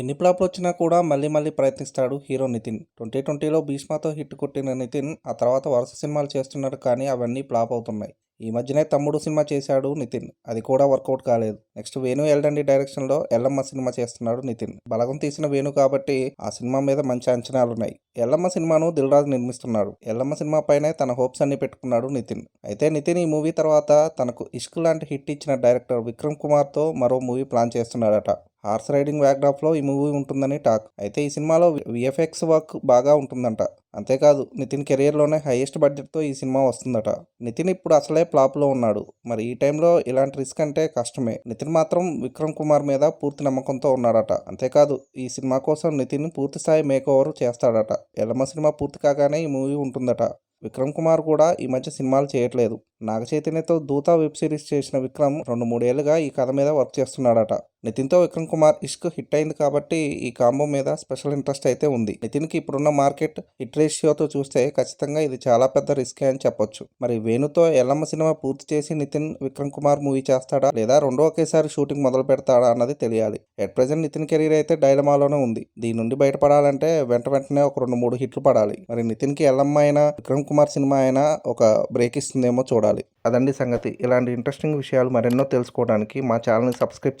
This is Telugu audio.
ఎన్ని ఫ్లాప్లు వచ్చినా కూడా మళ్ళీ మళ్ళీ ప్రయత్నిస్తాడు హీరో నితిన్. ట్వంటీ ట్వంటీలో భీష్మతో హిట్ కొట్టిన నితిన్ ఆ తర్వాత వరుస సినిమాలు చేస్తున్నాడు కానీ అవన్నీ ఫ్లాప్ అవుతున్నాయి. ఈ మధ్యనే తమ్ముడు సినిమా చేశాడు నితిన్. అది కూడా వర్కౌట్ కాలేదు. నెక్స్ట్ వేణు ఎల్డండి డైరెక్షన్లో ఎల్లమ్మ సినిమా చేస్తున్నాడు నితిన్. బలగం తీసిన వేణు కాబట్టి ఆ సినిమా మీద మంచి అంచనాలు ఉన్నాయి ఎల్లమ్మ సినిమాను దిల్రాజ్ నిర్మిస్తున్నాడు. ఎల్లమ్మ సినిమా పైనే తన హోప్స్ అన్ని పెట్టుకున్నాడు నితిన్. అయితే నితిన్ ఈ మూవీ తర్వాత తనకు ఇష్క్ లాంటి హిట్ ఇచ్చిన డైరెక్టర్ విక్రమ్ కుమార్తో మరో మూవీ ప్లాన్ చేస్తున్నాడట. హార్స్ రైడింగ్ బ్యాక్డ్రాప్లో ఈ మూవీ ఉంటుందని టాక్. అయితే ఈ సినిమాలో విఎఫ్ఎక్స్ వర్క్ బాగా ఉంటుందంట. అంతేకాదు నితిన్ కెరియర్లోనే హైయెస్ట్ బడ్జెట్తో ఈ సినిమా వస్తుందట. నితిన్ ఇప్పుడు అసలే ఫ్లాప్లో ఉన్నాడు. మరి ఈ టైంలో ఇలాంటి రిస్క్ అంటే కష్టమే. నితిన్ మాత్రం విక్రమ్ కుమార్ మీద పూర్తి నమ్మకంతో ఉన్నాడట. అంతేకాదు ఈ సినిమా కోసం నితిన్ పూర్తి స్థాయి మేక్ ఓవర్ చేస్తాడట. ఎల్లమ్మ సినిమా పూర్తి కాగానే ఈ మూవీ ఉంటుందట. విక్రమ్ కుమార్ కూడా ఈ మధ్య సినిమాలు చేయట్లేదు. నాగ చైతన్యతో దూత వెబ్ సిరీస్ చేసిన విక్రమ్ రెండు మూడేళ్ళుగా ఈ కథ మీద వర్క్ చేస్తున్నాడట. నితిన్తో విక్రమ్ కుమార్ ఇష్క్ హిట్ అయింది కాబట్టి ఈ కాంబో మీద స్పెషల్ ఇంట్రెస్ట్ అయితే ఉంది. నితిన్కి ఇప్పుడున్న మార్కెట్ హిట్ రేషియోతో చూస్తే ఖచ్చితంగా ఇది చాలా పెద్ద రిస్క్ అని చెప్పొచ్చు. మరి వేణుతో ఎల్లమ్మ సినిమా పూర్తి చేసి నితిన్ విక్రమ్ కుమార్ మూవీ చేస్తాడా లేదా రెండో ఒకేసారి షూటింగ్ మొదలు పెడతాడా అన్నది తెలియాలి. ఎట్ ప్రజెంట్ నితిన్ కెరీర్ అయితే డైలమాలోనే ఉంది. దీని నుండి బయటపడాలంటే వెంట వెంటనే ఒక రెండు మూడు హిట్లు పడాలి. మరి నితిన్కి ఎల్లమ్మ అయినా విక్రమ్ కుమార్ సినిమా అయినా ఒక బ్రేక్ ఇస్తుందేమో చూడాలి. అదండి సంగతి. ఇలాంటి ఇంట్రెస్టింగ్ విషయాలు మరెన్నో తెలుసుకోవడానికి మా ఛానల్ని సబ్స్క్రైబ్